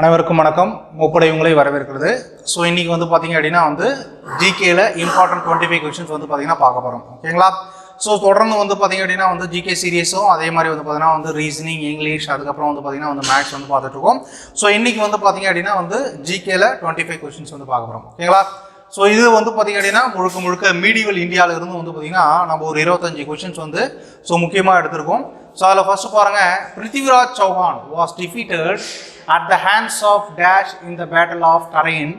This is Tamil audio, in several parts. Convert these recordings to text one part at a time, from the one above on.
அனைவருக்கும் வணக்கம். முப்படை உங்களை வரவேற்கிறது. ஸோ இன்னைக்கு வந்து பார்த்தீங்க அப்படின்னா வந்து ஜிகேல இம்பார்ட்டன்ட் டுவெண்ட்டி ஃபைவ் கொஸ்டின்ஸ் வந்து பார்த்தீங்கன்னா பார்க்க போகிறோம் ஓகேங்களா ஸோ தொடர்ந்து வந்து பார்த்தீங்க அப்படின்னா வந்து ஜிகே சீரியஸும் அதே மாதிரி வந்து பார்த்தீங்கன்னா வந்து ரீசனிங் இங்கிலீஷ் அதுக்கப்புறம் வந்து பார்த்தீங்கன்னா வந்து மேக்ஸ் வந்து பார்த்துட்டு இருக்கோம். ஸோ இன்னைக்கு வந்து பார்த்தீங்க அப்படின்னா வந்து ஜிகேல டுவெண்ட்டி ஃபைவ் கொஸ்டின்ஸ் வந்து பார்க்க போகிறோம் ஓகேங்களா ஸோ இது வந்து பார்த்தீங்க அப்படின்னா முழுக்க முழுக்க மீடியவல் இந்தியாவில இருந்து வந்து பார்த்தீங்கன்னா நம்ம ஒரு இருபத்தஞ்சு கொஸ்டின்ஸ் வந்து ஸோ முக்கியமாக எடுத்திருக்கோம். ஸோ அதில் ஃபஸ்ட்டு பாருங்கள் Prithviraj Chauhan was defeated at the hands of dash in the battle of Tarain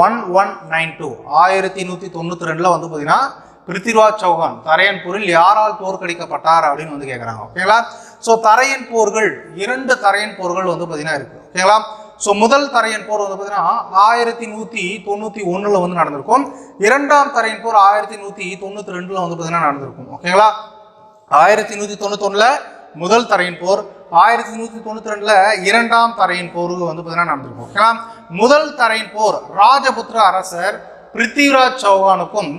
one one nine two ஆயிரத்தி நூற்றி தொண்ணூற்றி ரெண்டில் வந்து பார்த்தீங்கன்னா பிருத்திவிராஜ் சௌஹான் தரையன் போரில் யாரால் தோற்கடிக்கப்பட்டார் அப்படின்னு வந்து கேட்குறாங்க ஓகேங்களா ஸோ தரையன் போர்கள் இரண்டு தரையன் போர்கள் வந்து பார்த்திங்கன்னா இருக்குது ஓகேங்களா ஸோ முதல் தரையன் போர் வந்து பார்த்தீங்கன்னா ஆயிரத்தி நூற்றி தொண்ணூற்றி ஒன்றில் வந்து நடந்திருக்கும். இரண்டாம் தரையன் போர் ஆயிரத்தி நூற்றி தொண்ணூற்றி ரெண்டில் வந்து பார்த்தீங்கன்னா நடந்திருக்கும். ஓகேங்களா ஆயிரத்தி நூற்றி தொண்ணூத்தொன்னில் முதல் தரையின் போர் ஆயிரத்தி நூற்றி தொண்ணூற்றி ரெண்டில் இரண்டாம் தரையின் போர் வந்து பார்த்தீங்கன்னா நடந்திருக்கும். ஓகேங்களா முதல் தரையின் போர் ராஜபுத்திர அரசர் பிருத்திவிராஜ் சௌஹானுக்கும்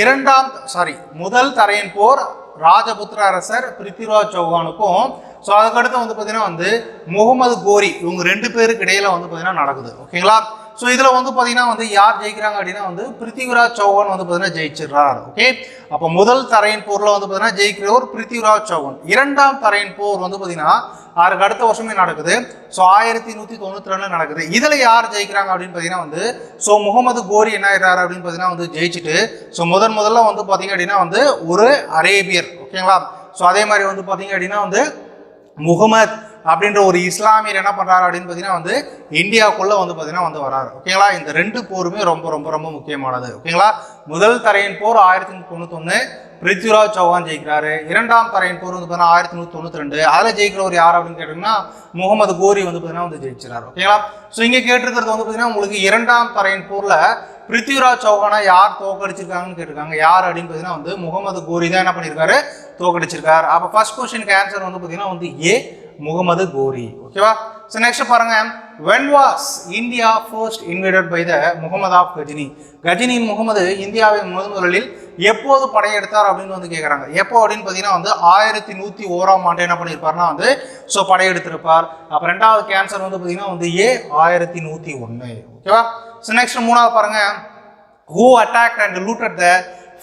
இரண்டாம் சாரி முதல் தரையின் போர் ராஜபுத்திர அரசர் பிருத்திவிராஜ் சௌஹானுக்கும் ஸோ அதுக்கடுத்து வந்து பார்த்தீங்கன்னா வந்து முகமது கோரி இவங்க ரெண்டு பேருக்கு இடையில வந்து பார்த்தீங்கன்னா நடக்குது. ஓகேங்களா? ஸோ இதில் வந்து பார்த்தீங்கன்னா வந்து யார் ஜெயிக்கிறாங்க அப்படின்னா வந்து பிருத்திவிராஜ் சௌஹான் வந்து பார்த்தீங்கன்னா ஜெயிச்சிடுறார். ஓகே அப்போ முதல் தரையின் போரில் வந்து பார்த்தீங்கன்னா ஜெயிக்கிறவர் பிருத்திவிராஜ் சௌஹான். இரண்டாம் தரையின் போர் வந்து பார்த்தீங்கன்னா அதுக்கு அடுத்த வருஷமே நடக்குது. ஸோ ஆயிரத்தி நூற்றி தொண்ணூற்றி ரெண்டில் நடக்குது. இதில் யார் ஜெயிக்கிறாங்க அப்படின்னு பார்த்தீங்கன்னா வந்து ஸோ முகமது கோரி என்ன ஆயிடுறாரு அப்படின்னு பார்த்தீங்கன்னா வந்து ஜெயிச்சுட்டு ஸோ முதன் முதல்ல வந்து பார்த்தீங்க அப்படின்னா வந்து ஒரு அரேபியர். ஓகேங்களா? ஸோ அதே மாதிரி வந்து பார்த்தீங்க அப்படின்னா வந்து முகமது அப்படின்ற ஒரு இஸ்லாமியர் என்ன பண்ணுறாரு அப்படின்னு பார்த்தீங்கன்னா வந்து இந்தியாவுக்குள்ளே வந்து பார்த்தீங்கன்னா வந்து வராரு. ஓகேங்களா இந்த ரெண்டு போருமே ரொம்ப ரொம்ப ரொம்ப முக்கியமானது. ஓகேங்களா முதல் தரையின் போர் ஆயிரத்தி நூற்றி தொண்ணூத்தொன்று பிருத்விராஜ் சௌஹான் ஜெயிக்கிறாரு. இரண்டாம் தரையின் போர் வந்து பார்த்தீங்கன்னா ஆயிரத்தி நூற்றி தொண்ணூற்றி ரெண்டு. அதில் ஜெயிக்கிறவர் யார் அப்படின்னு கேட்டிங்கன்னா முகமது கோரி வந்து பார்த்தீங்கன்னா வந்து ஜெயிச்சிறாரு. ஓகேங்களா ஸோ இங்கே கேட்டிருக்கிறது வந்து பார்த்தீங்கன்னா உங்களுக்கு இரண்டாம் தரையின் போரில் பிருத்திவிராஜ் சௌஹானை யார் தோக்கடிச்சிருக்காங்கன்னு கேட்டிருக்காங்க. யார் அப்படின்னு பார்த்தீங்கன்னா வந்து முகமது கோரி தான் என்ன பண்ணியிருக்காரு? தோக்கடிச்சிருக்கார். அப்போ ஃபர்ஸ்ட் கொஸ்டினுக்கு ஆன்சர் வந்து பார்த்தீங்கன்னா வந்து ஏ முகமது கோரி. ஓகேவா ஸோ நெக்ஸ்ட் பாருங்க. When was India first invited by the Muhammad of Ghazni கஜினியின் Muhammad இந்தியாவின் முதன் முதலில் எப்போது படையெடுத்தார் அப்படின்னு வந்து கேட்குறாங்க எப்போ அப்படின்னு பார்த்தீங்கன்னா வந்து ஆயிரத்தி நூற்றி ஓராம் ஆண்டு என்ன பண்ணியிருப்பாருன்னா வந்து ஸோ படையெடுத்திருப்பார். அப்போ ரெண்டாவது கேன்சர் வந்து பார்த்தீங்கன்னா வந்து ஏ ஆயிரத்தி நூற்றி ஒன்று ஓகேவா ஸோ நெக்ஸ்ட் மூணாவது பாருங்க. Who attack and looted the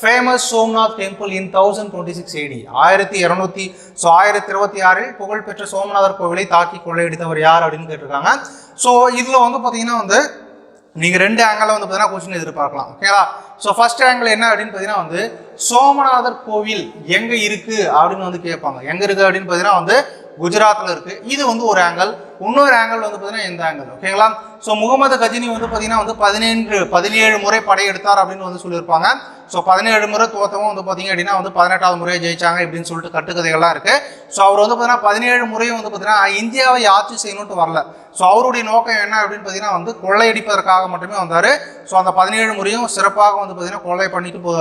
famous Somnath temple in thousand twenty six AD ஆயிரத்தி இரநூத்தி ஸோ ஆயிரத்தி இருபத்தி ஆறில் புகழ்பெற்ற சோமநாதர் கோவிலை தாக்கி கொள்ளையடித்தவர் யார் அப்படின்னு கேட்டிருக்காங்க. ஸோ இதில் வந்து பார்த்தீங்கன்னா வந்து நீங்கள் ரெண்டு ஆங்கிளில் வந்து பார்த்தீங்கன்னா கொஸ்டின் எதிர்பார்க்கலாம். ஓகேங்களா ஸோ ஃபர்ஸ்ட் ஆங்கிள் என்ன அப்படின்னு பார்த்தீங்கன்னா வந்து சோமநாதர் கோவில் எங்கே இருக்குது அப்படின்னு வந்து கேட்பாங்க. எங்கே இருக்குது அப்படின்னு பார்த்தீங்கன்னா வந்து குஜராத்தில் இருக்குது இது வந்து ஒரு ஆங்கிள் இன்னொரு ஆங்கிள் வந்து பார்த்தீங்கன்னா இந்த ஆங்கிள் ஓகேங்களா ஸோ முகமது கஜினி வந்து பார்த்தீங்கன்னா வந்து பதினேழு பதினேழு முறை படையெடுத்தார் அப்படின்னு வந்து சொல்லியிருப்பாங்க. ஸோ பதினேழு முறை தோத்தவும் வந்து பார்த்தீங்க அப்படின்னா வந்து பதினெட்டாவது முறையை ஜெயிச்சாங்க இப்படின்னு சொல்லிட்டு கட்டுக்கதைகள்லாம் இருக்குது ஸோ அவர் வந்து பார்த்தீங்கன்னா பதினேழு முறையும் வந்து பார்த்தீங்கன்னா இந்தியாவை ஆட்சி செய்யணும்ட்டு வரல. ஸோ அவருடைய நோக்கம் என்ன அப்படின்னு பார்த்தீங்கன்னா வந்து கொள்ளையடிப்பதற்காக மட்டுமே வந்தார். ஸோ அந்த பதினேழு முறையும் சிறப்பாக வந்து பார்த்தீங்கன்னா கொள்ளை பண்ணிட்டு போ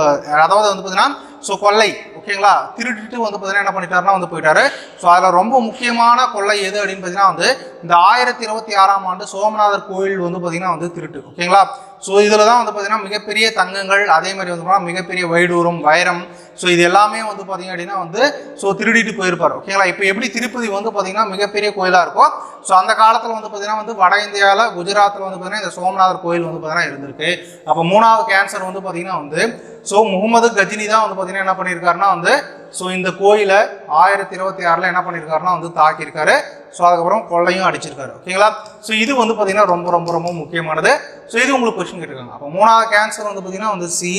அதாவது வந்து பார்த்தீங்கன்னா ஸோ கொள்ளை ஓகேங்களா திருடிட்டு வந்து பார்த்தீங்கன்னா என்ன பண்ணிட்டாருன்னா வந்து போயிட்டாரு. ஸோ அதில் ரொம்ப முக்கியமான கொள்ளை எது அப்படின்னு பார்த்தீங்கன்னா வந்து இந்த ஆயிரத்தி இருபத்தி ஆறாம் ஆண்டு சோமநாதர் கோயில் வந்து பார்த்தீங்கன்னா வந்து திருட்டு. ஓகேங்களா? ஸோ இதில் தான் வந்து பார்த்திங்கன்னா மிகப்பெரிய தங்கங்கள் அதே மாதிரி வந்து பார்த்தீங்கன்னா மிகப்பெரிய வைடூரம் வைரம். ஸோ இது எல்லாமே வந்து பார்த்தீங்க அப்படின்னா வந்து ஸோ திருடிட்டு போயிருப்பார். ஓகேங்களா இப்போ எப்படி திருப்பதி வந்து பார்த்தீங்கன்னா மிகப்பெரிய கோயிலாக இருக்கும் ஸோ அந்த காலத்தில் வந்து பார்த்திங்கன்னா வந்து வட இந்தியாவில் குஜராத்தில் வந்து பார்த்திங்கன்னா இந்த சோமநாதர் கோயில் வந்து பார்த்திங்கன்னா இருந்திருக்கு. அப்போ மூணாவது கேன்சர் வந்து பார்த்தீங்கன்னா வந்து ஸோ முகமது கஜினி தான் வந்து பார்த்தீங்கன்னா என்ன பண்ணியிருக்காருன்னா வந்து ஸோ இந்த கோயிலை ஆயிரத்தி இருபத்தி ஆறில் என்ன பண்ணியிருக்காருன்னா வந்து தாக்கியிருக்காரு. ஸோ அதுக்கப்புறம் கொள்ளையும் அடிச்சிருக்காரு. ஓகேங்களா ஸோ இது வந்து பார்த்திங்கன்னா ரொம்ப ரொம்ப ரொம்ப முக்கியமானது. ஸோ இது உங்களுக்கு கொஸ்டின் கேட்டிருக்காங்க. அப்போ மூணாவது கேன்சர் வந்து பார்த்தீங்கன்னா வந்து சி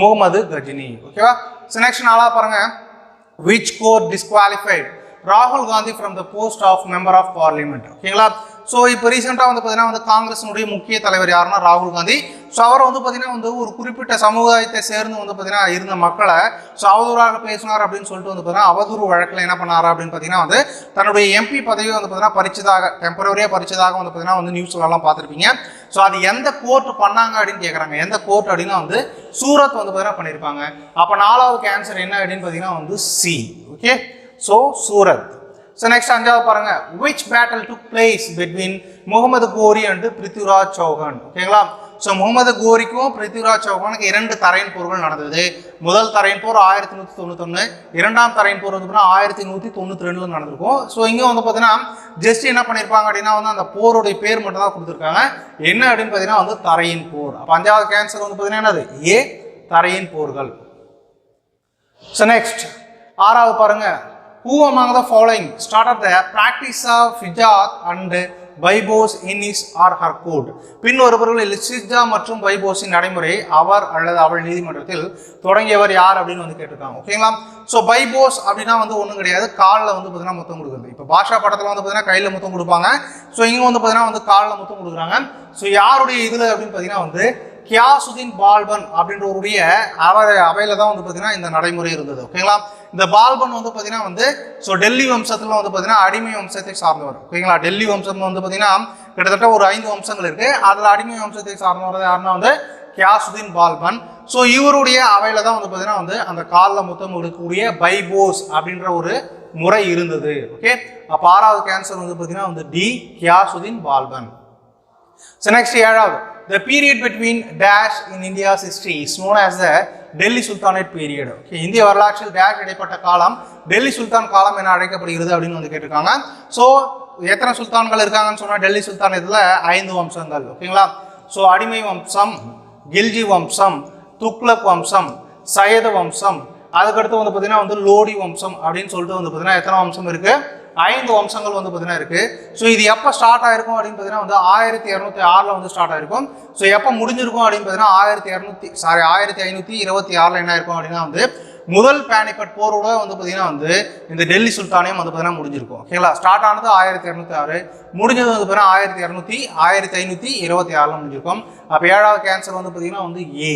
முகமது கஜினி. ஓகேவா ஸோ நெக்ஸ்ட் நாளாக பாருங்க. விச் கோர் டிஸ்குவாலிஃபைட் ராகுல் Gandhi from the post of member of parliament ஓகேங்களா ஸோ இப்போ ரீசெண்டாக வந்து பார்த்தீங்கன்னா வந்து காங்கிரஸினுடைய முக்கிய தலைவர் யாருன்னா ராகுல் காந்தி. ஸோ அவர் வந்து பார்த்தீங்கன்னா வந்து ஒரு குறிப்பிட்ட சமுதாயத்தை சேர்ந்து வந்து பார்த்தீங்கன்னா இருந்த மக்களை ஸோ அவதூறாக பேசினார் அப்படின்னு சொல்லிட்டு வந்து பார்த்தீங்கன்னா அவதூறு வழக்கில் என்ன பண்ணார் அப்படின்னு பார்த்தீங்கன்னா வந்து தன்னுடைய எம்பி பதவியை வந்து பார்த்தீங்கன்னா பறிச்சதாக டெம்பரவரியாக பறிச்சதாக வந்து பார்த்தீங்கன்னா வந்து நியூஸ்லலாம் பார்த்துருப்பீங்க. ஸோ அது எந்த கோர்ட் பண்ணாங்க அப்படின்னு கேட்குறாங்க எந்த கோர்ட் அப்படின்னா வந்து சூரத் வந்து பார்த்தீங்கன்னா பண்ணியிருப்பாங்க அப்போ நாலாவது கேன்சர் என்ன அப்படின்னு பார்த்தீங்கன்னா வந்து C okay so Surat. So next அஞ்சாவது பாருங்க. Which battle took place between Muhammad Ghori and Prithviraj Chauhan ஓகேங்களா ஸோ முகமது கோரிக்கும் பிருத்விராஜ் சௌகானுக்கு இரண்டு தரையின் போர்கள் நடந்தது. முதல் தரையின் போர் ஆயிரத்தி நூற்றி தொண்ணூத்தொன்று இரண்டாம் தரையின் போர் வந்து பார்த்தீங்கன்னா ஆயிரத்தி நூற்றி தொண்ணூற்றி ரெண்டில் நடந்திருக்கும். ஸோ இங்கே வந்து பார்த்தீங்கன்னா ஜஸ்ட் என்ன பண்ணியிருப்பாங்க அப்படின்னா வந்து அந்த போருடைய பேர் மட்டும் தான் கொடுத்துருக்காங்க. என்ன அப்படின்னு பார்த்தீங்கன்னா வந்து தரையின் போர் அப்போ அஞ்சாவது கேன்சர் வந்து பார்த்தீங்கன்னா என்னது? ஏ தரையின் போர்கள் ஸோ நெக்ஸ்ட் ஆறாவது பாருங்கள் who among the following start the practice of sijda and paibos in is or her court பின் ஒருவர்கள் லிசிஜா மற்றும் பைபோஸின் நடைமுறை அவர் அல்லது அவள் நீதிமன்றத்தில் தொடங்கியவர் யார் அப்படின்னு வந்து கேட்டிருக்காங்க. ஓகேங்களா ஸோ பைபோஸ் அப்படின்னா வந்து ஒன்றும் கிடையாது. காலில் வந்து பார்த்தீங்கன்னா முத்தம் கொடுக்குறது. இப்போ பாஷா படத்தில் வந்து பார்த்தீங்கன்னா கையில் முத்தம் கொடுப்பாங்க. ஸோ இங்கே வந்து பார்த்தீங்கன்னா வந்து காலில் முத்தம் கொடுக்குறாங்க. ஸோ யாருடைய இதில் அப்படின்னு பார்த்தீங்கன்னா வந்து கியாசுதீன் பால்பன் அப்படின்றவருடைய அவர் அவையில தான் வந்து பார்த்தீங்கன்னா இந்த நடைமுறை இருந்தது. ஓகேங்களா இந்த பால்பன் வந்து பார்த்தீங்கன்னா வந்து ஸோ டெல்லி வம்சத்தில் வந்து பார்த்தீங்கன்னா அடிமை வம்சத்தை சார்ந்தவர். ஓகேங்களா டெல்லி வம்சம் வந்து பார்த்தீங்கன்னா கிட்டத்தட்ட ஒரு ஐந்து வம்சங்கள் இருக்கு. அதில் அடிமை வம்சத்தை சார்ந்தவர் யாருன்னா வந்து கியாசுதீன் பால்பன். ஸோ இவருடைய அவையில தான் வந்து பார்த்தீங்கன்னா வந்து அந்த காலில் மொத்தம் எடுக்கக்கூடிய பைபோஸ் அப்படின்ற ஒரு முறை இருந்தது. ஓகே அப்போ ஆறாவது கேன்சர் வந்து பார்த்தீங்கன்னா வந்து D Ghiyasuddin Balban. So next ஏழாவது. The period between dash in India's history is known as the Delhi sultanate period okay இந்திய வரலாற்றில் டேஷ் இடைப்பட்ட காலம் டெல்லி சுல்தான் காலம் என அழைக்கப்படுகிறது அப்படின்னு வந்து கேட்டிருக்காங்க. ஸோ எத்தனை சுல்தான்கள் இருக்காங்கன்னு சொன்னால் டெல்லி சுல்தானேத்தில் ஐந்து வம்சங்கள். ஓகேங்களா? ஸோ அடிமை வம்சம் கில்ஜி வம்சம் துக்ளக் வம்சம் சையத வம்சம் அதுக்கடுத்து வந்து பார்த்தீங்கன்னா வந்து லோடி வம்சம் அப்படின்னு சொல்லிட்டு வந்து பார்த்தீங்கன்னா எத்தனை வம்சம் இருக்குது ஐந்து வம்சங்கள் வந்து பார்த்தீங்கன்னா இருக்கு. ஸோ இது எப்போ ஸ்டார்ட் ஆயிருக்கும் அப்படின்னு பார்த்தீங்கன்னா வந்து ஆயிரத்தி இரநூத்தி ஆறில் வந்து ஸ்டார்ட் ஆயிருக்கும். ஸோ எப்போ முடிஞ்சிருக்கும் அப்படின்னு பார்த்தீங்கன்னா ஆயிரத்தி இரநூத்தி சாரி ஆயிரத்தி ஐநூற்றி இருபத்தி ஆறில் என்ன இருக்கும் அப்படின்னா வந்து முதல் பேனிபட் போரோட வந்து பார்த்தீங்கன்னா வந்து இந்த டெல்லி சுல்தானியம் வந்து பார்த்தீங்கன்னா முடிஞ்சிருக்கும். ஓகேங்களா ஸ்டார்ட் ஆனது ஆயிரத்தி இரநூத்தி ஆறு. முடிஞ்சது வந்து பார்த்தீங்கன்னா ஆயிரத்தி இரநூத்தி ஆயிரத்தி ஐநூற்றி இருபத்தி ஆறில் முடிஞ்சிருக்கும். அப்போ ஏழாவது கேன்சர் வந்து பார்த்தீங்கன்னா வந்து ஏ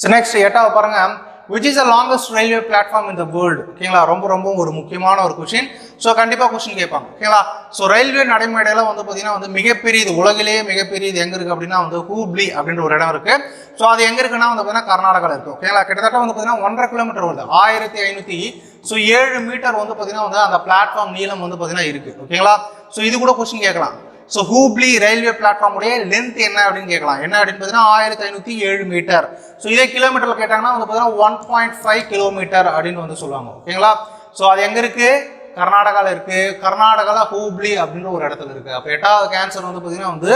ஸோ நெக்ஸ்ட் எட்டாவது பாருங்கள் which is the longest railway platform in the world ஓகேங்களா? ரொம்ப ரொம்ப ஒரு முக்கியமான ஒரு கொஷின் ஸோ கண்டிப்பாக கொஷின் கேட்பாங்க. ஓகேங்களா? ஸோ ரயில்வே நடைமுறையில் வந்து பார்த்தீங்கன்னா வந்து மிகப்பெரியது உலகிலேயே மிகப்பெரியது எங்கே இருக்குது அப்படின்னா வந்து ஹூப்ளி அப்படின்ற ஒரு இடம் இருக்குது ஸோ அது எங்கே இருக்குன்னா வந்து பார்த்தீங்கன்னா கர்நாடகாவில் இருக்குது ஓகேங்களா? கிட்டத்தட்ட வந்து பார்த்தீங்கன்னா ஒன்றரை கிலோமீட்டர் வருது. ஆயிரத்தி ஐநூற்றி ஸோ ஏழு மீட்டர் வந்து பார்த்தீங்கன்னா வந்து அந்த பிளாட்ஃபார்ம் நீளம் வந்து பார்த்தீங்கன்னா இருக்குது ஓகேங்களா? ஸோ இது கூட கொஸ்டின் கேட்கலாம். ஸோ ஹூப்ளி ரயில்வே பிளாட்ஃபார்முடைய லென்த் என்ன அப்படின்னு கேட்கலாம். என்ன அப்படின்னு பார்த்தீங்கன்னா ஆயிரத்தி ஐநூற்றி ஏழு மீட்டர் ஸோ இதே கிலோமீட்டரில் கேட்டாங்கன்னா வந்து பார்த்தீங்கன்னா ஒன் பாயிண்ட் ஃபைவ் கிலோமீட்டர் அப்படின்னு வந்து சொல்லுவாங்க. ஓகேங்களா ஸோ அது எங்கே இருக்குது கர்நாடகாவில் இருக்குது கர்நாடகாவில் ஹூப்ளி அப்படின்ற ஒரு இடத்துல இருக்குது அப்போ எட்டாவது கேன்சர் வந்து பார்த்தீங்கன்னா வந்து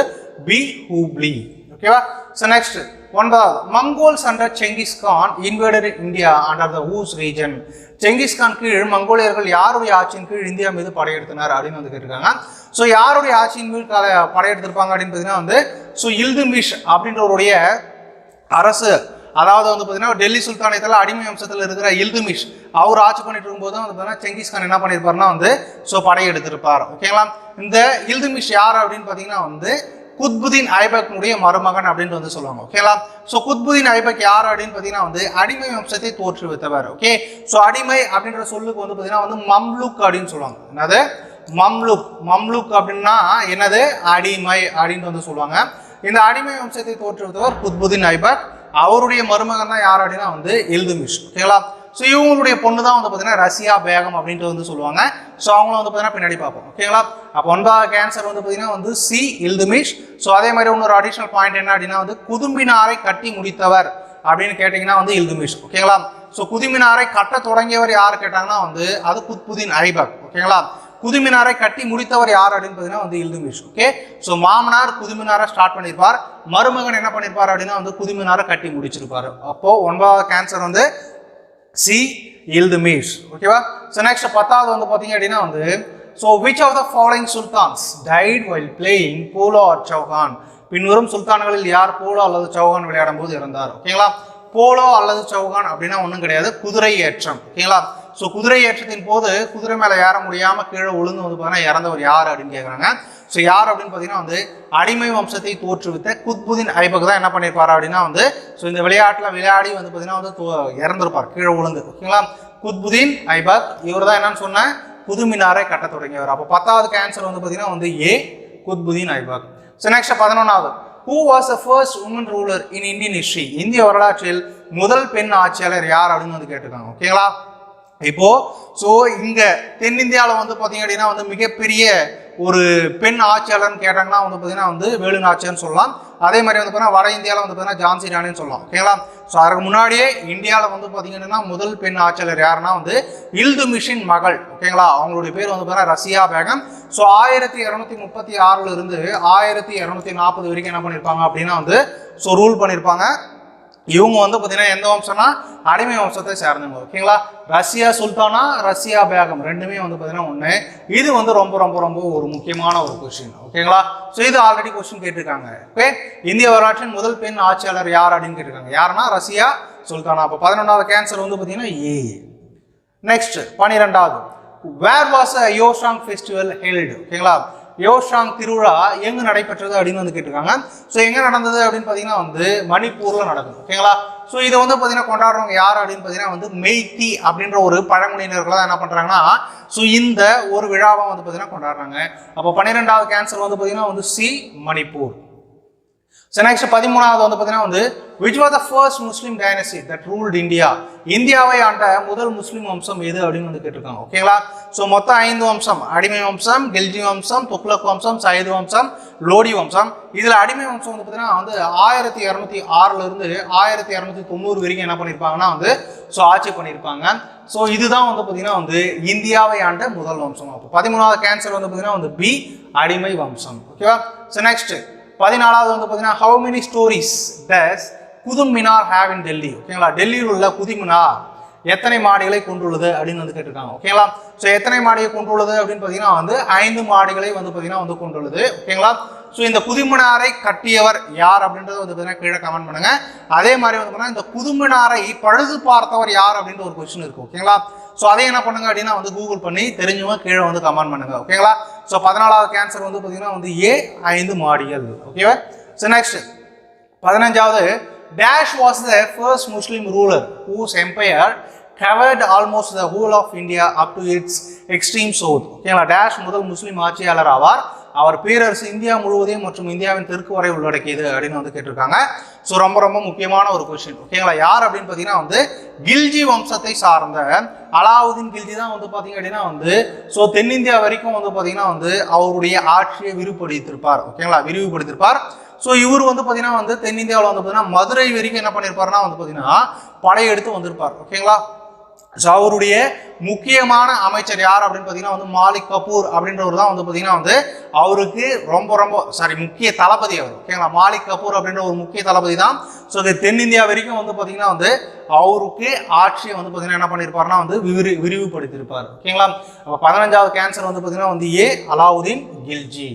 பி ஹூப்ளி ஓகேவா ஸோ நெக்ஸ்ட் ஒன்பதாவது. Mongols under Genghis Khan invaded India under the ஊஸ் region Genghis Khan கீழ் மங்கோலியர்கள் யாருடைய ஆட்சியின் கீழ் இந்தியா மீது படையெடுத்தனர் அப்படின்னு வந்து கேட்டிருக்காங்க. ஸோ யாருடைய ஆட்சியின் மீது க- படையெடுத்திருப்பாங்க அப்படின்னு பார்த்தீங்கன்னா வந்து ஸோ இல்துமிஷ் அப்படின்றவருடைய அரசு. அதாவது வந்து பார்த்தீங்கன்னா டெல்லி சுல்தானியத்தில் அடிமை வம்சத்தில் இருக்கிற இல்துமிஷ். அவர் ஆட்சி பண்ணிட்டு இருக்கும்போது வந்து பார்த்தீங்கன்னா செங்கிஸ்கான் என்ன பண்ணியிருப்பாருன்னா வந்து ஸோ படையெடுத்திருப்பார். ஓகேங்களா இந்த இல்துமிஷ் யார் அப்படின்னு பார்த்தீங்கன்னா வந்து குத்புதீன் ஐபக்னுடைய மருமகன் அப்படின்னு வந்து சொல்லுவாங்க. ஓகேங்களா ஸோ குத்புதீன் ஐபக் யார் அப்படின்னு பார்த்தீங்கன்னா வந்து அடிமை வம்சத்தை தோற்றுவித்தவர். ஓகே ஸோ அடிமை அப்படின்ற சொல்லுக்கு வந்து பார்த்தீங்கன்னா வந்து மம்லுக் அப்படின்னு சொல்லுவாங்க. என்னது? மம்லுக் மம்லுக் அப்படின்னா என்னது? அடிமை அப்படின்னு வந்து சொல்லுவாங்க. இந்த அடிமை வம்சத்தை தோற்றுவித்தவர் புத்புதின் ஐபக் அவருடைய மருமகன் தான் யார் அப்படின்னா வந்து எல்துமிஷ். ஓகேங்களா ஸோ இவங்களுடைய பொண்ணு தான் வந்து பார்த்தீங்கன்னா ரஷ்யா பேகம் அப்படின்ட்டு வந்து சொல்லுவாங்க. ஸோ அவங்கள வந்து பார்த்தீங்கன்னா பின்னாடி பார்ப்போம். ஓகேங்களா அப்போ ஒன்பதாவது கேன்சர் வந்து பார்த்தீங்கன்னா வந்து சி இல்துமிஷ் ஸோ அதே மாதிரி இன்னொரு அடிஷனல் பாயிண்ட் என்ன அப்படின்னா வந்து குதும்பினாரை கட்டி முடித்தவர் அப்படின்னு கேட்டிங்கன்னா வந்து இல்துமிஷ் ஓகேங்களா ஸோ குதுமினாரை கட்ட தொடங்கியவர் யார் கேட்டாங்கன்னா வந்து அது குத்புதீன் ஐபக் ஓகேங்களா? குதுமினாரை கட்டி முடித்தவர் யார் அப்படின்னு பார்த்தீங்கன்னா வந்து இல்துமிஷ் ஓகே ஸோ மாமனார் குதுமினாரை ஸ்டார்ட் பண்ணியிருப்பார் மருமகன் என்ன பண்ணியிருப்பார் அப்படின்னா வந்து குதுமினாரை கட்டி முடிச்சிருப்பார். அப்போ ஒன்பதாவது கேன்சர் வந்து சி. இல்துமிஷ் ஓகேவா ஸோ நெக்ஸ்ட் பத்தாவது வந்து பார்த்தீங்க அப்படின்னா வந்து so which of the following sultans died while playing polo or Chauhan பின்வரும் சுல்தான்களில் யார் போலோ அல்லது சௌஹான் விளையாடும் போது இறந்தார் ஓகேங்களா போலோ அல்லது சௌஹான் அப்படின்னா ஒன்றும் கிடையாது குதிரை ஏற்றம் ஓகேங்களா ஸோ குதிரை ஏற்றத்தின் போது குதிரை மேலே ஏற முடியாமல் கீழே விழுந்து வந்து பார்த்தீங்கன்னா இறந்தவர் யார் அப்படின்னு கேட்குறாங்க ஸோ யார் அப்படின்னு பார்த்தீங்கன்னா வந்து அடிமை வம்சத்தை தோற்றுவித்த குத்புதீன் ஐபக் தான் என்ன பண்ணியிருப்பார் அப்படின்னா வந்து ஸோ இந்த விளையாட்டில் விளையாடி வந்து பார்த்தீங்கன்னா வந்து இறந்துருப்பார் இறந்திருப்பார் கீழே விழுந்து ஓகேங்களா குத்புதீன் ஐபக் இவர் தான் என்னன்னு சொன்ன புதுமினாரை கட்ட தொடங்கியவர். அப்போ பத்தாவது கேன்சர் வந்து பார்த்தீங்கன்னா வந்து A Qutbuddin Aibak. So next பதினொன்றாவது who was a first woman ruler in Indian history இந்திய வரலாற்றில் முதல் பெண் ஆட்சியாளர் யார் அப்படின்னு வந்து கேட்டிருக்காங்க ஓகேங்களா இப்போ ஸோ இங்க தென்னிந்தியாவில் வந்து பார்த்தீங்க அப்படின்னா வந்து மிகப்பெரிய ஒரு பெண் ஆட்சியாளர்னு கேட்டாங்கன்னா வந்து பார்த்தீங்கன்னா வந்து வேலு நாச்சியார்னு சொல்லலாம். அதே மாதிரி வந்து பார்த்தீங்கன்னா வட இந்தியாவில் வந்து பார்த்தீங்கன்னா ஜான்சி ராணின்னு சொல்லலாம். ஓகேங்களா? ஸோ அதுக்கு முன்னாடியே இந்தியாவில் வந்து பார்த்தீங்கன்னா முதல் பெண் ஆட்சியாளர் யாருன்னா வந்து இல்து மிஷின் மகள். ஓகேங்களா? அவங்களுடைய பேர் வந்து பார்த்தீங்கன்னா ரஷ்யா பேகம். ஸோ ஆயிரத்தி இரநூத்தி முப்பத்தி ஆறுல இருந்து ஆயிரத்தி இரநூத்தி நாற்பது வரைக்கும் என்ன பண்ணியிருப்பாங்க அப்படின்னா வந்து ஸோ ரூல் பண்ணியிருப்பாங்க இவங்க வந்து பார்த்தீங்கன்னா எந்த வம்சம்னா அடிமை வம்சத்தை சேர்ந்தவங்க. ஓகேங்களா? ரஷ்யா சுல்தானா ரஷ்யா பேகம் ரெண்டுமே வந்து பார்த்தீங்கன்னா ஒன்று இது வந்து ரொம்ப ரொம்ப ரொம்ப ஒரு முக்கியமான ஒரு கொஸ்டின் ஓகேங்களா? ஸோ இது ஆல்ரெடி கொஸ்டின் கேட்டிருக்காங்க. ஓகே இந்திய வரலாற்றின் முதல் பெண் ஆட்சியாளர் யார் அப்படின்னு கேட்டிருக்காங்க. யாருன்னா ரஷ்யா சுல்தானா. அப்போ பதினொன்றாவது கேன்சர் வந்து பார்த்தீங்கன்னா ஏ. நெக்ஸ்ட் பன்னிரெண்டாவது where was a Yoshang festival held ஓகேங்களா? யோஷாங் திருவிழா எங்கு நடைபெற்றது அப்படின்னு வந்து கேட்டிருக்காங்க. ஸோ எங்கே நடந்தது அப்படின்னு பார்த்தீங்கன்னா வந்து மணிப்பூரில் நடந்தது. ஓகேங்களா ஸோ இதை வந்து பார்த்தீங்கன்னா கொண்டாடுறவங்க யார் அப்படின்னு பார்த்தீங்கன்னா வந்து மெய்தி அப்படின்ற ஒரு பழங்குடியினர்கள் தான் என்ன பண்ணுறாங்கன்னா ஸோ இந்த ஒரு விழாவை வந்து பார்த்தீங்கன்னா கொண்டாடுறாங்க. அப்போ பன்னிரெண்டாவது கேன்சர் வந்து பார்த்தீங்கன்னா வந்து சி மணிப்பூர். ஸோ நெக்ஸ்ட் பதிமூணாவது வந்து பார்த்தீங்கன்னா வந்து which was the first Muslim dynasty that ruled India இந்தியாவை ஆண்ட முதல் முஸ்லீம் வம்சம் எது அப்படின்னு வந்து கேட்டிருக்காங்க. ஓகேங்களா ஸோ மொத்தம் ஐந்து வம்சம். அடிமை வம்சம் கெல்ஜி வம்சம் துக்ளக் வம்சம் சைது வம்சம் லோடி வம்சம். இதில் அடிமை வம்சம் வந்து பார்த்தீங்கன்னா வந்து ஆயிரத்தி இரநூத்தி ஆறுலேருந்து ஆயிரத்தி இரநூத்தி தொண்ணூறு வரைக்கும் என்ன பண்ணியிருப்பாங்கன்னா வந்து ஸோ ஆட்சி பண்ணியிருப்பாங்க. ஸோ இதுதான் வந்து பார்த்தீங்கன்னா வந்து இந்தியாவை ஆண்ட முதல் வம்சம். அப்போ பதிமூணாவது கேன்சர் வந்து பார்த்தீங்கன்னா வந்து பி அடிமை வம்சம். ஓகேவா ஸோ நெக்ஸ்ட் பதினாலாவது வந்து பார்த்தீங்கன்னா how many stories does Qutub Minar have in Delhi ஓகேங்களா டெல்லியில் உள்ள குதுப் மினார் எத்தனை மாடிகளை கொண்டுள்ளது அப்படின்னு வந்து கேட்டிருக்காங்க. ஓகேங்களா ஸோ எத்தனை மாடியை கொண்டுள்ளது அப்படின்னு பார்த்தீங்கன்னா வந்து ஐந்து மாடிகளை வந்து பார்த்தீங்கன்னா வந்து கொண்டுள்ளது. ஓகேங்களா ஸோ இந்த புதுமினாரை கட்டியவர் யார் அப்படின்றத வந்து பார்த்தீங்கன்னா கீழே கமெண்ட் பண்ணுங்க. அதே மாதிரி வந்து பார்த்தீங்கன்னா இந்த குதுமினாரை பழுது பார்த்தவர் யார் அப்படின்ற ஒரு கொஸ்டின் இருக்கு. ஓகேங்களா ஸோ அதை என்ன பண்ணுங்க அப்படின்னா வந்து கூகுள் பண்ணி தெரிஞ்சவங்க கீழே வந்து கமெண்ட் பண்ணுங்க ஓகேங்களா ஸோ பதினாலாவது கேன்சர் வந்து பார்த்தீங்கன்னா வந்து ஏ ஐந்து மாடிகள் ஓகேவா ஸோ நெக்ஸ்ட் பதினஞ்சாவது dash was the first Muslim ruler whose empire covered almost the whole of India up to its extreme south ஓகேங்களா டேஷ் முதல் முஸ்லீம் ஆட்சியாளர் ஆவார். அவர் பேரரசு இந்தியா முழுவதையும் மற்றும் இந்தியாவின் தெற்கு வரை உள்ளடக்கியது அப்படின்னு வந்து கேட்டிருக்காங்க. ஸோ ரொம்ப ரொம்ப முக்கியமான ஒரு கொஸ்டின் ஓகேங்களா யார் அப்படின்னு பார்த்தீங்கன்னா வந்து கில்ஜி வம்சத்தை சார்ந்த அலாவுதீன் கில்ஜி தான் வந்து பார்த்தீங்க அப்படின்னா வந்து ஸோ தென்னிந்தியா வரைக்கும் வந்து பார்த்தீங்கன்னா வந்து அவருடைய ஆட்சியை விரிவுபடுத்தியிருப்பார். ஓகேங்களா விரிவுபடுத்தியிருப்பார். ஸோ இவர் வந்து பார்த்தீங்கன்னா வந்து தென்னிந்தியாவில் வந்து பார்த்தீங்கன்னா மதுரை வரைக்கும் என்ன பண்ணியிருப்பாருன்னா வந்து பார்த்தீங்கன்னா படையெடுத்து வந்திருப்பார். ஓகேங்களா அவருடைய முக்கியமான அமைச்சர் யார் அப்படின்னு பார்த்தீங்கன்னா வந்து மாலிக் கபூர் அப்படின்றவர் தான் வந்து பார்த்தீங்கன்னா வந்து அவருக்கு ரொம்ப ரொம்ப சாரி முக்கிய தளபதி அவர். ஓகேங்களா மாலிக் கபூர் அப்படின்ற ஒரு முக்கிய தளபதி தான். ஸோ இது தென்னிந்தியா வரைக்கும் வந்து பார்த்தீங்கன்னா வந்து அவருக்கு ஆட்சியை வந்து பார்த்தீங்கன்னா என்ன பண்ணியிருப்பார்னா வந்து விரி விரிவுபடுத்தியிருப்பார். ஓகேங்களா அப்போ பதினஞ்சாவது கேன்சர் வந்து பார்த்தீங்கன்னா வந்து A Alauddin Khilji.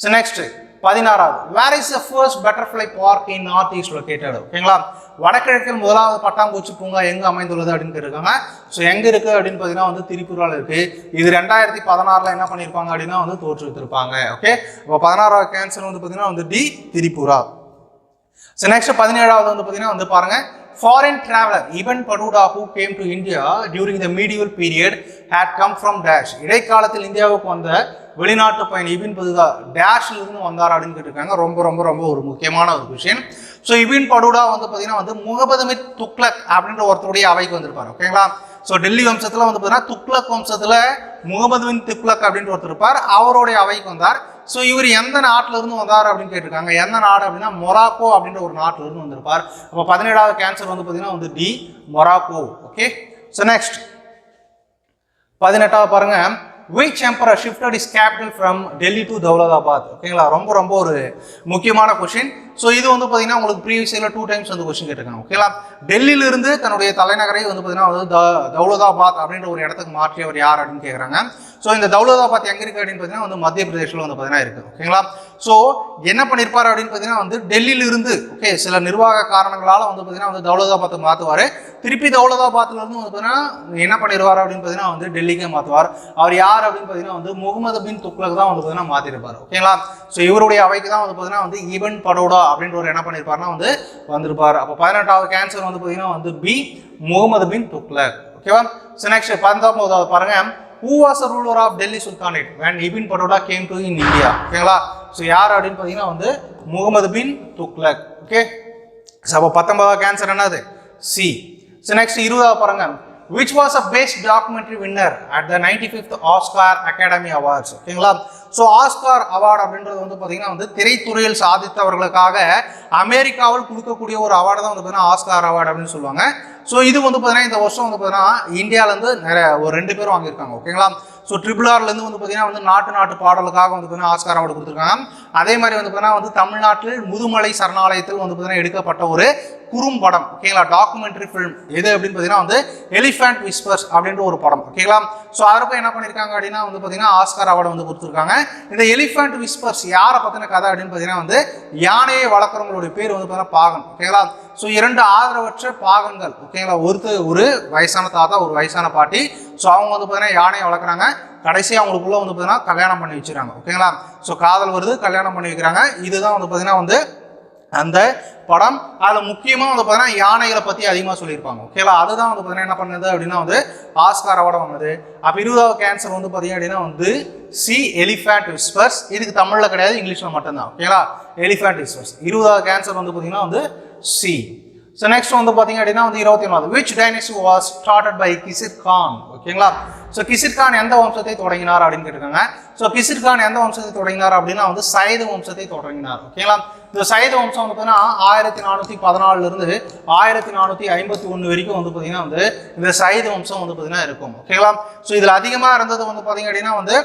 So next பதினாறாவது. Where is the first butterfly park in north east located ஓகேங்களா? வடகிழக்கில் முதலாவது பட்டாம்பூச்சி பூங்கா எங்கே அமைந்துள்ளது அப்படின்னு கேட்டிருக்காங்க. ஸோ எங்கே இருக்குது அப்படின்னு பார்த்தீங்கன்னா வந்து திரிபுராவில் இருக்குது இது ரெண்டாயிரத்தி பதினாறில் என்ன பண்ணியிருப்பாங்க அப்படின்னா வந்து தோற்றுவித்திருப்பாங்க. ஓகே? இப்போ பதினாறாவது கேன்சர் வந்து பார்த்தீங்கன்னா வந்து டி திரிபுரா. ஸோ நெக்ஸ்ட் பதினேழாவது வந்து பார்த்தீங்கன்னா வந்து பாருங்கள் foreign traveller Ibn Battuta who came to India during the medieval period had come from dash இடைக்காலத்தில் இந்தியாவுக்கு வந்த வெளிநாட்டு பயணி இபின் பதுதா டேஷ்ல இருந்து வந்தார் அப்படின்னு கேட்டிருக்காங்க. ரொம்ப ரொம்ப ரொம்ப ஒரு முக்கியமான ஒரு விஷயம். ஸோ இபின் படுடா வந்து பார்த்தீங்கன்னா வந்து முகமது துக்லக் துக்ளக் அப்படின்ற ஒருத்தருடைய அவைக்கு வந்திருப்பார். ஓகேங்களா ஸோ டெல்லி வம்சத்தில் வந்து பார்த்தீங்கன்னா துக்ளக் வம்சத்தில் முகமது பின் துக்லக் அப்படின்ற ஒருத்தர் இருப்பார். அவருடைய அவைக்கு வந்தார். ஸோ இவர் எந்த நாட்டில இருந்து வந்தார் அப்படின்னு கேட்டிருக்காங்க. எந்த நாடு அப்படின்னா மொராக்கோ அப்படின்ற ஒரு நாட்டில இருந்து வந்திருப்பார். அப்போ பதினேழாவது கேன்சர் வந்து பார்த்தீங்கன்னா வந்து D Morocco. Okay so next பதினெட்டாவது பாருங்க. Which emperor shifted his capital from Delhi to Daulatabad ஓகேங்களா ரொம்ப ரொம்ப ஒரு முக்கியமான கொஷின் ஸோ இது வந்து பார்த்தீங்கன்னா உங்களுக்கு ப்ரீவியஸ் இயரில் டூ டைம்ஸ் வந்து கொஸ்டின் கேட்டிருக்காங்க. ஓகேங்களா டெல்லியிலிருந்து தன்னுடைய தலைநகரை வந்து பார்த்தீங்கன்னா வந்து தௌலதாபாத் அப்படின்ற ஒரு இடத்துக்கு மாற்றியவர் யார் அப்படின்னு கேட்குறாங்க ஸோ இந்த தௌலதாபாத் எங்கே இருக்குது அப்படின்னு பார்த்தீங்கன்னா வந்து மத்திய பிரதேசில் வந்து பார்த்தீங்கன்னா இருக்குது ஓகேங்களா? ஸோ என்ன பண்ணியிருப்பார் அப்படின்னு பார்த்தீங்கன்னா வந்து டெல்லியிலிருந்து ஓகே சில நிர்வாக காரணங்களால் வந்து பார்த்தீங்கன்னா வந்து தௌலதாபாத்தை மாற்றுவார் திருப்பி தௌலதாபாத்ல இருந்து வந்து பார்த்தீங்கன்னா என்ன பண்ணிடுவார் அப்படின்னு பார்த்தீங்கன்னா வந்து டெல்லிக்கே மாற்றுவார் அவர் யார் அப்படின்னு பார்த்தீங்கன்னா வந்து முகமது பின் துக்ளக் தான் வந்து பார்த்தீங்கன்னா மாற்றிருப்பார் ஓகேங்களா? ஸோ இவருடைய அவைக்கு தான் வந்து பார்த்தீங்கன்னா வந்து ஈவன் படோடா அப்படின்ற ஒரு என்ன பண்ணியிருப்பாருன்னா வந்து வந்திருப்பார். அப்போ பதினெட்டாவது கேன்சர் வந்து பார்த்தீங்கன்னா வந்து பி முகமது பின் துக்ளக். ஓகேவா? ஸோ நெக்ஸ்ட் பத்தொன்பதாவது பாருங்க. Who was a ruler of Delhi sultanate when Ibn Battuta came to in India ஓகேங்களா ஸோ யார் அப்படின்னு பார்த்தீங்கன்னா வந்து முகமது பின் துக்லக் ஓகே ஸோ அப்போ பத்தொன்பதாவது கேன்சர் என்னது? சி ஸோ நெக்ஸ்ட் இருபதாவது பாருங்க. Which was a best documentary winner at the ninety fifth Oscar Academy Awards ஓகேங்களா ஸோ ஆஸ்கார் அவார்டு அப்படின்றது வந்து பார்த்தீங்கன்னா வந்து திரைத்துறையில் சாதித்தவர்களுக்காக அமெரிக்காவில் கொடுக்கக்கூடிய ஒரு அவார்டு தான் வந்து பார்த்தீங்கன்னா ஆஸ்கார் அவார்டு அப்படின்னு சொல்லுவாங்க. ஸோ இது வந்து பார்த்தீங்கன்னா இந்த வருஷம் வந்து பார்த்தீங்கன்னா இந்தியாவிலேருந்து நிறைய ஒரு ரெண்டு பேரும் வாங்கியிருக்காங்க. ஓகேங்களா ஸோ ட்ரிபிள் ஆர்லேருந்து வந்து பார்த்தீங்கன்னா வந்து நாட்டு நாட்டு பாடலுக்காக வந்து பார்த்தீங்கன்னா ஆஸ்கார் அவார்டு கொடுத்துருக்காங்க. அதே மாதிரி வந்து பார்த்தீங்கன்னா வந்து தமிழ்நாட்டில் முதுமலை சரணாலயத்தில் வந்து பார்த்தீங்கன்னா எடுக்கப்பட்ட ஒரு குறும்படம் ஓகேங்களா டாக்குமெண்ட்ரி ஃபிலிம் எது அப்படின்னு பார்த்தீங்கன்னா வந்து எலிஃபண்ட் விஸ்பர்ஸ் அப்படின்ற ஒரு படம் ஓகேங்களா ஸோ அதற்கு என்ன பண்ணியிருக்காங்க அப்படின்னா வந்து பார்த்தீங்கன்னா ஆஸ்கார் அவார்டு வந்து கொடுத்துருக்காங்க. இந்த எலிஃபண்ட் விஸ்பர்ஸ் யாரை பற்றின கதை அப்படின்னு பார்த்தீங்கன்னா வந்து யானையை வளர்க்குறவங்களுடைய பேர் வந்து பார்த்தீங்கன்னா பாகன் ஓகேங்களா ஸோ இரண்டு ஆதரவற்ற பாகன்கள் ஓகேங்களா ஒருத்தர் ஒரு வயசான தாத்தா ஒரு வயசான பாட்டி. ஸோ அவங்க வந்து பார்த்தீங்கன்னா யானையை வளர்க்குறாங்க. கடைசியாக அவங்களுக்குள்ள வந்து பார்த்தீங்கன்னா கல்யாணம் பண்ணி வச்சுறாங்க ஓகேங்களா? ஸோ காதல் வருது கல்யாணம் பண்ணி வைக்கிறாங்க. இதுதான் வந்து பார்த்தீங்கன்னா வந்து அந்த படம். அதில் முக்கியமாக வந்து பார்த்தீங்கன்னா யானைகளை பற்றி அதிகமாக சொல்லியிருப்பாங்க. ஓகேங்களா? அதுதான் வந்து பார்த்தீங்கன்னா என்ன பண்ணுது அப்படின்னா வந்து ஆஸ்கார் அவார்டு வாங்குது அப்போ இருபதாவது கேன்சர் வந்து பார்த்தீங்க அப்படின்னா வந்து சி எலிஃபேண்ட் விஸ்பர்ஸ் இதுக்கு தமிழில் கிடையாது இங்கிலீஷில் மட்டும்தான். ஓகேங்களா? எலிஃபேண்ட் விஸ்பர்ஸ் இருபதாவது கேன்சர் வந்து பார்த்தீங்கன்னா வந்து சி. ஸோ நெக்ஸ்ட் வந்து பார்த்தீங்க அப்படின்னா வந்து இருபத்தி ஒன்றாவது which dynasty was started by Khizr Khan ஓகேங்களா? ஸோ கிசிர் கான் எந்த வம்சத்தை தொடங்கினார் அப்படின்னு கேட்டிருக்காங்க. ஸோ கிசிர் கான் எந்த வம்சத்தை தொடங்கினார் அப்படின்னா வந்து சைத வம்சத்தை தொடங்கினார். ஓகேங்களா? இந்த சைத வம்சம் வந்து பார்த்தீங்கன்னா ஆயிரத்தி நானூற்றி பதினாலுலேருந்து ஆயிரத்தி நானூற்றி ஐம்பத்தி ஒன்று வரைக்கும் வந்து பார்த்தீங்கன்னா வந்து இந்த சைத வம்சம் வந்து பார்த்தீங்கன்னா இருக்கும். ஓகேங்களா? ஸோ இதில் அதிகமாக இருந்தது வந்து பார்த்தீங்க அப்படின்னா வந்து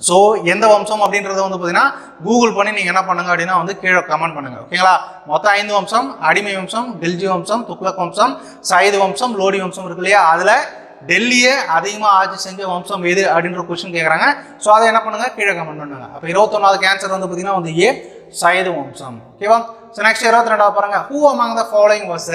ஸோ எந்த வம்சம் அப்படின்றத வந்து பார்த்தீங்கன்னா கூகுள் பண்ணி நீங்கள் என்ன பண்ணுங்க அப்படின்னா வந்து கீழே கமெண்ட் பண்ணுங்க. ஓகேங்களா மொத்தம் ஐந்து வம்சம் அடிமை வம்சம் டெல்ஜி வம்சம் துக்ளக் வம்சம் சைது வம்சம் லோடி வம்சம் இருக்கு இல்லையா? அதில் டெல்லியே அதிகமாக ஆட்சி செஞ்ச வம்சம் எது அப்படின்ற கொஸ்டின் கேட்குறாங்க ஸோ அதை என்ன பண்ணுங்க? கீழே கமெண்ட் பண்ணுங்க. அப்போ இருபத்தொன்னாவது கேன்சர் வந்து பார்த்தீங்கன்னா வந்து ஏ சயது வம்சம். ஓகேவா ஸோ நெக்ஸ்ட் இருபத்தி ரெண்டாவது பாருங்க. Who among the following was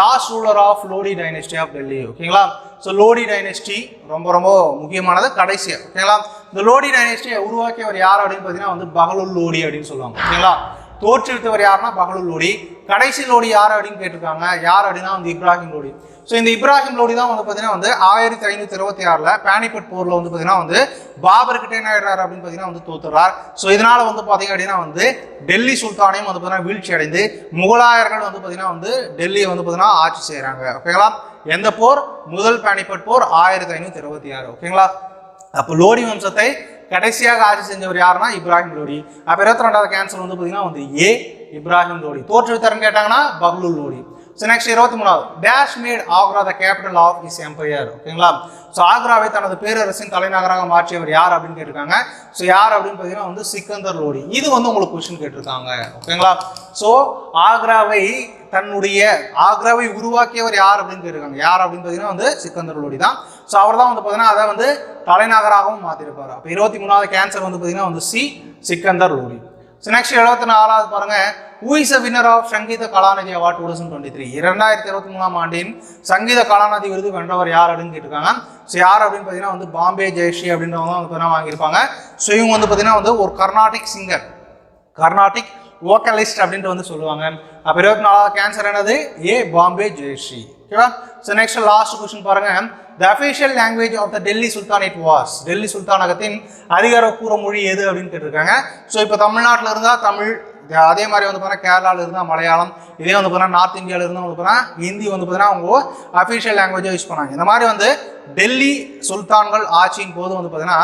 last ruler of Lodi dynasty of Delhi ஓகேங்களா ஸோ லோடி டைனஸ்டி ரொம்ப ரொம்ப முக்கியமானது. கடைசியாக ஓகேங்களா இந்த லோடி டைனஸ்டியை உருவாக்கியவர் யார் அப்படின்னு பார்த்தீங்கன்னா வந்து பகலுல் லோடி அப்படின்னு சொல்லுவாங்க. ஓகேங்களா தோற்றுவித்தவர் யாருன்னா பகலுல் லோடி. கடைசி லோடி யார் அப்படின்னு கேட்டிருக்காங்க? யார் அப்படின்னா வந்து இப்ராஹிம் லோடி. ஸோ இந்த இப்ராஹிம் லோடி தான் வந்து பார்த்தீங்கன்னா வந்து ஆயிரத்தி ஐநூற்றி இருபத்தி ஆறில் பானிபட் போரில் வந்து பார்த்தீங்கன்னா வந்து பாபர் கிட்ட என்ன ஆயிடுறாரு அப்படின்னு பார்த்தீங்கன்னா வந்து தோத்துறார். ஸோ இதனால வந்து பார்த்தீங்க அப்படின்னா வந்து டெல்லி சுல்தானையும் வந்து பார்த்தீங்கன்னா வீழ்ச்சி அடைந்து முகலாயர்கள் வந்து பார்த்தீங்கன்னா வந்து டெல்லியை வந்து பார்த்தீங்கன்னா ஆட்சி செய்கிறாங்க ஓகேங்களா எந்த போர்? முதல் பானிபட் போர் ஆயிரத்தி ஐநூற்றி இருபத்தி ஆறு. ஓகேங்களா அப்போ லோடி வம்சத்தை கடைசியாக ஆட்சி செஞ்சவர் யாருன்னா இப்ராஹிம் லோடி அப்போ இருபத்தி ரெண்டாவது கேன்சர் வந்து பார்த்தீங்கன்னா வந்து ஏ இப்ராஹிம் லோடி தோற்றுவித்தாருன்னு கேட்டாங்கன்னா பக்லுல் லோடி ஸோ நெக்ஸ்ட் இருபத்தி மூணாவது dash made Agra the capital of his empire ஓகேங்களா? ஸோ ஆக்ராவை தனது பேரரசின் தலைநகராக மாற்றியவர் யார் அப்படின்னு கேட்டிருக்காங்க. ஸோ யார் அப்படின்னு பார்த்தீங்கன்னா வந்து சிக்கந்தர் லோடி இது வந்து உங்களுக்கு கொஸ்டின் கேட்டிருக்காங்க. ஓகேங்களா? ஸோ ஆக்ராவை தன்னுடைய ஆக்ராவை உருவாக்கியவர் யார் அப்படின்னு கேட்டிருக்காங்க. யார் அப்படின்னு பார்த்தீங்கன்னா வந்து சிக்கந்தர் லோடி தான். ஸோ அவர் தான் வந்து பார்த்தீங்கன்னா அதை வந்து தலைநகராகவும் மாற்றிருப்பார் அப்போ இருபத்தி மூணாவது கேன்சர் வந்து பார்த்தீங்கன்னா வந்து C Sikandar Lodi so next எழுபத்தி நாலாவது பாருங்க. Who is a winner of Sangita Kalanidhi award two thousand twenty three இரண்டாயிரத்தி இருபத்தி மூணாம் ஆண்டின் சங்கீத கலாநிதி விருது வென்றவர் யார் அப்படின்னு கேட்டிருக்காங்க. ஸோ யார் அப்படின்னு பார்த்தீங்கன்னா வந்து பாம்பே ஜெயஸ்ரீ அப்படின்றவங்க வந்து பார்த்தீங்கன்னா வாங்கியிருப்பாங்க. ஸோ இவங்க வந்து பார்த்தீங்கன்னா வந்து ஒரு கர்நாடிக் சிங்கர் கர்நாடிக் வோக்கலிஸ்ட் அப்படின்ட்டு வந்து சொல்லுவாங்க. அப்போ இருபத்தி நாலாவது கேன்சர் என்னது? ஏ பாம்பே ஜெயஸ்ரீ ஓகேவா ஸோ நெக்ஸ்ட் லாஸ்ட் கொஸ்டின் பாருங்க. The official language of the Delhi sultanate it was Delhi சுல்தானகத்தின் அதிகாரப்பூர்வ மொழி எது அப்படின்னு கேட்டிருக்காங்க. ஸோ இப்போ தமிழ்நாட்டில் இருந்தால் தமிழ் அதே மாதிரி வந்து பார்த்தீங்கன்னா கேரளாவில் இருந்தால் மலையாளம் இதே வந்து பார்த்தீங்கன்னா நார்த் இந்தியாவில் இருந்தால் வந்து பார்த்தீங்கன்னா ஹிந்தி வந்து பார்த்தீங்கன்னா அவங்க அஃபிஷியல் லாங்குவேஜாக யூஸ் பண்ணாங்க. இந்த மாதிரி வந்து டெல்லி சுல்தான்கள் ஆட்சியின் போது வந்து பார்த்தீங்கன்னா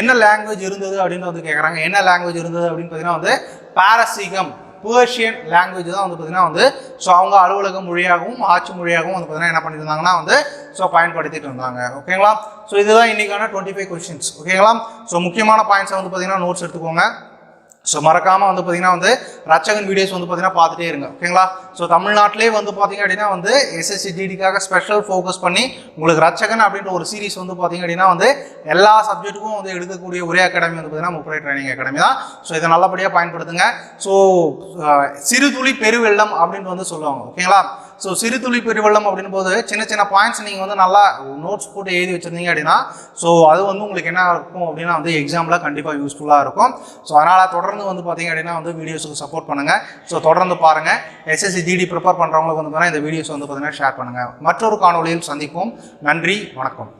என்ன லாங்குவேஜ் இருந்தது அப்படின்னு வந்து கேட்குறாங்க என்ன லாங்குவேஜ் இருந்தது அப்படின்னு பார்த்தீங்கன்னா வந்து பாரசீகம். பேர்ஷியன் லாங்குவேஜ் தான் வந்து பார்த்தீங்கன்னா வந்து ஸோ அவங்க அலுவலக மொழியாகவும் ஆட்சி மொழியாகவும் வந்து பார்த்தீங்கன்னா என்ன பண்ணியிருந்தாங்கன்னா வந்து ஸோ பயன்படுத்திட்டு இருந்தாங்க ஓகேங்களா ஸோ இதுதான் இன்னைக்கான டுவெண்ட்டி ஃபைவ் கொஸ்டின்ஸ் ஓகேங்களா ஸோ முக்கியமான பாயிண்ட்ஸை வந்து பார்த்தீங்கன்னா நோட்ஸ் எடுத்துக்கோங்க. ஸோ மறக்காமல் வந்து பார்த்தீங்கன்னா வந்து ரச்சகன் வீடியோஸ் வந்து பார்த்தீங்கன்னா பார்த்துட்டே இருங்க. ஓகேங்களா? ஸோ தமிழ்நாட்டிலே வந்து பார்த்தீங்க அப்படின்னா வந்து எஸ்எஸ்சி டிடிக்காக ஸ்பெஷல் ஃபோக்கஸ் பண்ணி உங்களுக்கு ரச்சகன் அப்படின்ற ஒரு சீரிஸ் வந்து பார்த்தீங்க அப்படின்னா வந்து எல்லா சப்ஜெக்ட்டுக்கும் வந்து எடுக்கக்கூடிய ஒரே அகாடமி வந்து பார்த்தீங்கன்னா முப்படை ட்ரைனிங் அகாடமி தான். ஸோ இதை நல்லபடியாக பயன்படுத்துங்க. ஸோ சிறு துளி பெருவெள்ளம் அப்படின்ட்டு வந்து சொல்லுவாங்க. ஓகேங்களா? ஸோ சிறு துளி பெருவெள்ளம் அப்படின்னு போது சின்ன சின்ன பாயிண்ட்ஸ் நீங்கள் வந்து நல்லா நோட்ஸ் போட்டு எழுதி வச்சிருந்தீங்க அப்படின்னா ஸோ அது வந்து உங்களுக்கு என்ன இருக்கும் அப்படின்னா வந்து எக்ஸாமில் கண்டிப்பாக யூஸ்ஃபுல்லாக இருக்கும். ஸோ அதனால் தொடர்ந்து வந்து பார்த்தீங்க அப்படின்னா வந்து வீடியோஸுக்கு சப்போர்ட் பண்ணுங்கள் ஸோ தொடர்ந்து பாருங்கள் எஸ்எஸ்சி ஜிடி ப்ரிப்பேர் பண்ணுறவங்களுக்கு வந்து பார்த்தீங்கன்னா இந்த வீடியோஸ் வந்து பார்த்தீங்கன்னா ஷேர் பண்ணுங்கள் மற்றொரு காணொலியில் சந்திப்போம். நன்றி வணக்கம்.